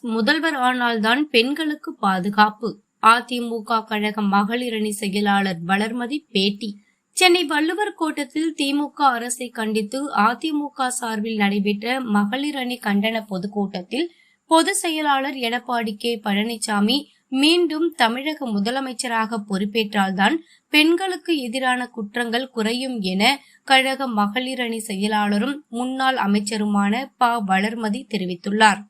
முதல்வர் ஆனால்தான் பெண்களுக்கு பாதுகாப்பு. அதிமுக கழக மகளிரணி செயலாளர் வளர்மதி பேட்டி. சென்னை வள்ளுவர் கோட்டத்தில் திமுக அரசை கண்டித்து அதிமுக சார்பில் நடைபெற்ற மகளிர் அணி கண்டன பொதுக்கூட்டத்தில் பொதுச் செயலாளர் எடப்பாடி கே. பழனிசாமி மீண்டும் தமிழக முதலமைச்சராக பொறுப்பேற்றால்தான் பெண்களுக்கு எதிரான குற்றங்கள் குறையும் என கழக மகளிரணி செயலாளரும் முன்னாள் அமைச்சருமான ப. வளர்மதி தெரிவித்துள்ளார்.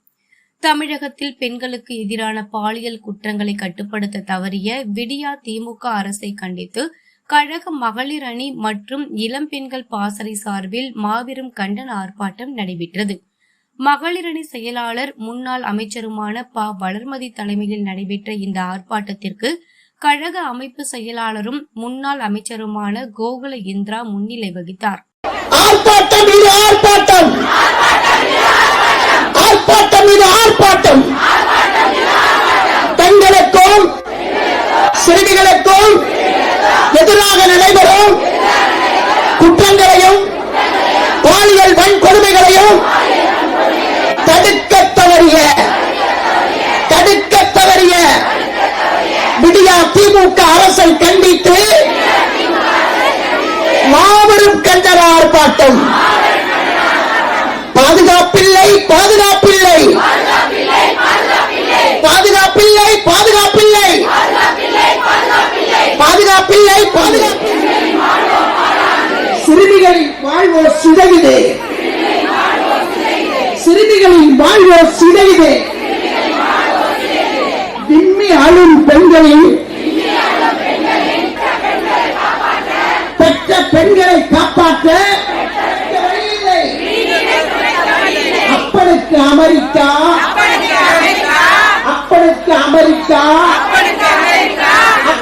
தமிழகத்தில் பெண்களுக்கு எதிரான பாலியல் குற்றங்களை கட்டுப்படுத்த தவறிய விடியா திமுக அரசை கண்டித்து கழக மகளிர் அணி மற்றும் இளம்பெண்கள் பாசறை சார்பில் மாபெரும் கண்டன ஆர்ப்பாட்டம் நடைபெற்றது. மகளிரணி செயலாளர் முன்னாள் அமைச்சருமான ப. வளர்மதி தலைமையில் நடைபெற்ற இந்த ஆர்ப்பாட்டத்திற்கு கழக அமைப்பு செயலாளரும் முன்னாள் அமைச்சருமான கோகுல இந்திரா முன்னிலை வகித்தார். ஆர்ப்பாட்டம்! ஆர்ப்பாட்டம் இது ஆர்ப்பாட்டம். பெண்களுக்கும் சிறுமிகளுக்கும் எதிராக நடைபெறும் குற்றங்களையும் பாலியல் வன்கொடுமைகளையும் தடுக்க தவறிய தடுக்க தவறிய விடியா திமுக அரசை கண்டித்து மாபெரும் கண்டன ஆர்ப்பாட்டம். பாதுகாப்பில்லை பாதுகாப்பில்லை. பாதுகாப்பில்லை பாதுகாப்பில்லை. பாதுகாப்பில்லை பாதுகாப்பில்லை. சிறுமிகளின் வாழ்வோ சிதையுது. சிறுமிகளின் வாழ்வோ சிதையுது. விம்மி ஆளும் பெண்களின் பெற்ற பெண்களை காப்பாற்ற வழியில்லை. அப்பனுக்கு அமெரிக்கா. அப்பனுக்கு அமெரிக்கா.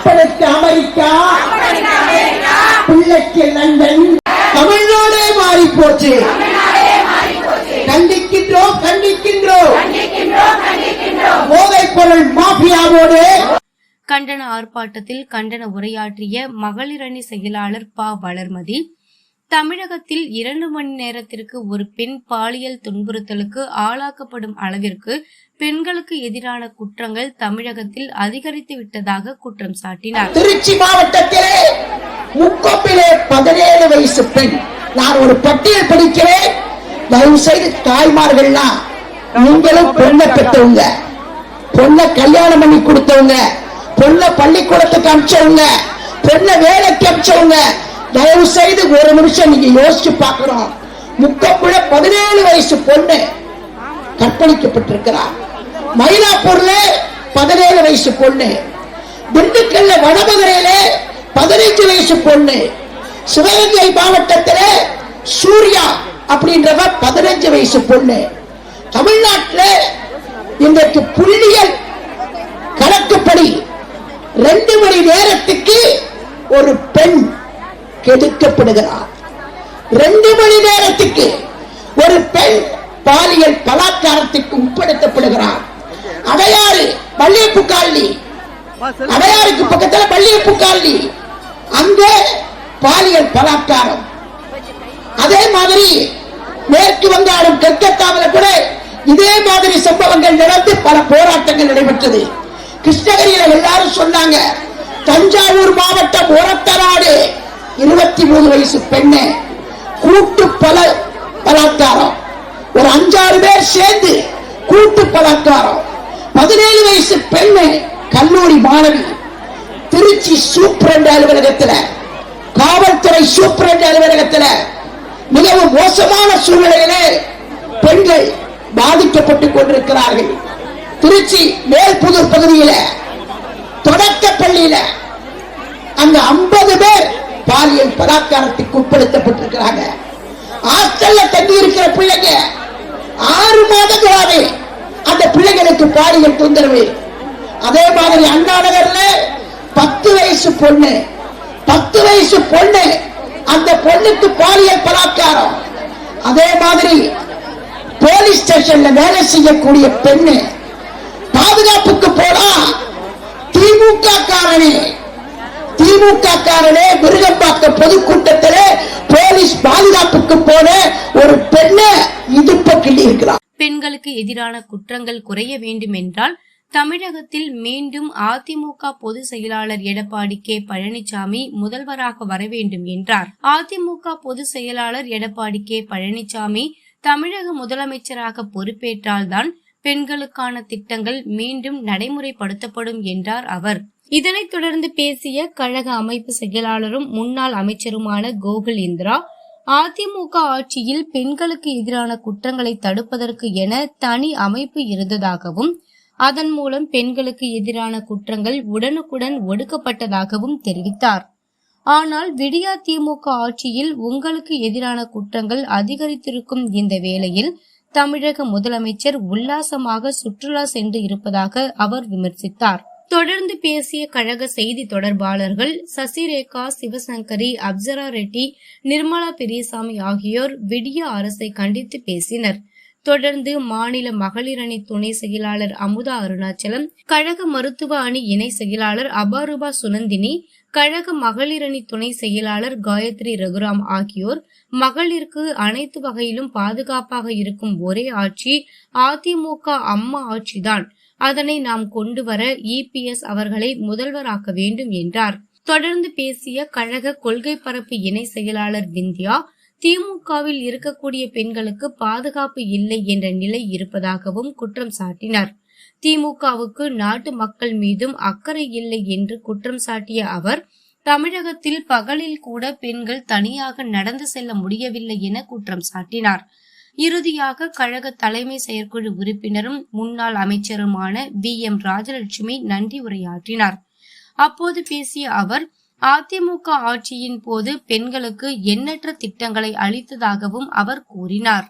அப்பனுக்கு அமெரிக்கா. பிள்ளைக்கு லண்டன். தமிழ்நாடே மாறி போச்சு கண்டிக்கின்றோம் கண்டிக்கின்றோம். போதைப் பொருள் மாஃபியாவோடு. கண்டன ஆர்ப்பாட்டத்தில் கண்டன உரையாற்றிய மகளிரணி செயலாளர் ப. வளர்மதி தமிழகத்தில் இரண்டு மணி நேரத்திற்கு ஒரு பெண் பாலியல் துன்புறுத்தலுக்கு ஆளாக்கப்படும் அளவிற்கு பெண்களுக்கு எதிரான குற்றங்கள் தமிழகத்தில் அதிகரித்து விட்டதாக குற்றம் சாட்டினார். திருச்சி மாவட்டத்திலே முக்கோப்பிலே பதினேழு வயசு பெண். நான் ஒரு பட்டியல் படிக்கிறேன். தயவு செய்து தாய்மார்கள்லாம் நீங்களும் பொண்ணை பெற்றவங்க பொண்ணை கல்யாணம் பண்ணி கொடுத்தவங்க பொண்ணை பள்ளிக்கூடத்துக்கு அனுப்பிச்சவங்க பொண்ணை வேலைக்கு அனுப்பிச்சவங்க தயவு செய்து ஒரு நிமிஷம் நீங்க யோசிச்சு பார்க்கணும். முக்கப்புல பதினேழு வயசு பொண்ணு கற்பழிக்கப்பட்டிருக்கிறார். மயிலாப்பூர்ல பதினேழு வயசு பொண்ணு. திண்டுக்கல்ல வடமதுரையில பதினைஞ்சு வயசு பொண்ணு. சிவகங்கை மாவட்டத்தில் சூர்யா அப்படின்றவ பதினஞ்சு வயசு பொண்ணு. தமிழ்நாட்டுல இன்றைக்கு புள்ளியல் கணக்குப்படி ரெண்டு மணி நேரத்துக்கு ஒரு பெண் கெடுக்கப்படுகிறார். ரெண்டு மணி நேரத்துக்கு ஒரு பெண் பாலியல் பலாத்காரத்துக்கு உட்படுத்தப்படுகிறார். அடையாறு பள்ளியப்பு காலனி. அடையாருக்கு பக்கத்துல பள்ளியப்பு காலனி. அங்க பாலியல் பலாத்காரம். அதே மாதிரி மேற்கு வங்காளம் கல்கத்தாவில் கூட இதே மாதிரி சம்பவங்கள் நடந்து பல போராட்டங்கள் நடைபெற்றது. கிருஷ்ணகிரியில எல்லாரும் சொன்னாங்க தஞ்சாவூர் மாவட்டம் ஒரத்தநாடு இருபத்தி மூணு வயசு பெண்ணு கூட்டு பல பலாத்காரம். ஒரு அஞ்சாறு பேர் சேர்ந்து கூட்டு பலாத்காரம். பதினேழு வயசு பெண்ணு கல்லூரி மாணவி திருச்சி சூப்பரண்ட் அலுவலகத்தில் காவல்துறை சூப்பரண்ட் அலுவலகத்தில் மிகவும் மோசமான சூழ்நிலையிலே பெண்கள் பாதிக்கப்பட்டுக் கொண்டிருக்கிறார்கள். திருச்சி மேல்புதூர் பகுதியில தொடக்க பள்ளியில அங்க ஐம்பது பாலியல் பலாத்காரத்துக்கு உட்படுத்தப்பட்டிருக்கிறாங்க. ஹாஸ்டல்ல தங்கி இருக்கிற பிள்ளைங்க ஆறு மாதங்களாவே அந்த பிள்ளைகளுக்கு பாலியல் தொந்தரவு. அதே மாதிரி அண்ணா நகர்ல பத்து வயசு பொண்ணு. பத்து வயசு பொண்ணு. அந்த பொண்ணுக்கு பாலியல் பலாத்காரம். அதே மாதிரி போலீஸ் ஸ்டேஷன்ல வேலை செய்யக்கூடிய பெண்ணு. பாதுகாப்புக்கு போனா திமுக காரனே திமுக காரனே மிருகம்பாக்க பொதுக்கூட்டத்திலே போலீஸ் பாதுகாப்புக்கு போன ஒரு பெண்ணை இடுப்ப கிள்ளி இருக்கிறார் பெண்களுக்கு எதிரான குற்றங்கள் குறைய வேண்டும் என்றால் தமிழகத்தில் மீண்டும் அதிமுக பொதுச் செயலாளர் எடப்பாடி கே. பழனிசாமி முதல்வராக வர வேண்டும் என்றார். அதிமுக பொதுச் செயலாளர் எடப்பாடி கே. பழனிசாமி தமிழக முதலமைச்சராக பொறுப்பேற்றால்தான் பெண்களுக்கான திட்டங்கள் மீண்டும் நடைமுறைப்படுத்தப்படும் என்றார் அவர். இதனைத் தொடர்ந்து பேசிய கழக அமைப்பு செயலாளரும் முன்னாள் அமைச்சருமான கோகுல் இந்திரா அதிமுக ஆட்சியில் பெண்களுக்கு எதிரான குற்றங்களை தடுப்பதற்கு என தனி அமைப்பு இருந்ததாகவும் அதன் மூலம் பெண்களுக்கு எதிரான குற்றங்கள் உடனுக்குடன் ஒடுக்கப்பட்டதாகவும் தெரிவித்தார். ஆனால் விடியா திமுக ஆட்சியில் உங்களுக்கு எதிரான குற்றங்கள் அதிகரித்திருக்கும் இந்த வேளையில் தமிழக முதலமைச்சர் உல்லாசமாக சுற்றுலா சென்று இருப்பதாக அவர் விமர்சித்தார். தொடர்ந்து பேசிய கழக செய்தி தொடர்பாளர்கள் சசிரேகா சிவசங்கரி அப்சரா ரெட்டி நிர்மலா பெரியசாமி ஆகியோர் விடிய அரசை கண்டித்து பேசினர். தொடர்ந்து மாநில மகளிர் அணி துணை செயலாளர் அமுதா அருணாச்சலம் கழக மருத்துவ அணி இணை செயலாளர் அபாரூபா சுனந்தினி கழக மகளிர் அணி துணை செயலாளர் காயத்ரி ரகுராம் ஆகியோர் மகளிருக்கு அனைத்து வகையிலும் பாதுகாப்பாக இருக்கும் ஒரே ஆட்சி அதிமுக அம்மா ஆட்சிதான். அதனை நாம் கொண்டு வர இபிஎஸ் அவர்களை முதல்வராக்க வேண்டும் என்றார். தொடர்ந்து பேசிய கழக கொள்கை பரப்பு இணை செயலாளர் விந்தியா திமுகவில் இருக்கக்கூடிய பெண்களுக்கு பாதுகாப்பு இல்லை என்ற நிலை இருப்பதாகவும் குற்றம் சாட்டினார். திமுகவுக்கு நாட்டு மக்கள் மீதும் அக்கறை இல்லை என்று குற்றம் சாட்டிய அவர் தமிழகத்தில் பகலில் கூட பெண்கள் தனியாக நடந்து செல்ல முடியவில்லை என குற்றம் சாட்டினார். இறுதியாக கழக தலைமை செயற்குழு உறுப்பினரும் முன்னாள் அமைச்சருமான வி. எம். ராஜலட்சுமி நன்றி உரையாற்றினார். அப்போது பேசிய அவர் அதிமுக ஆட்சியின் போது பெண்களுக்கு எண்ணற்ற திட்டங்களை அளித்ததாகவும் அவர் கூறினார்.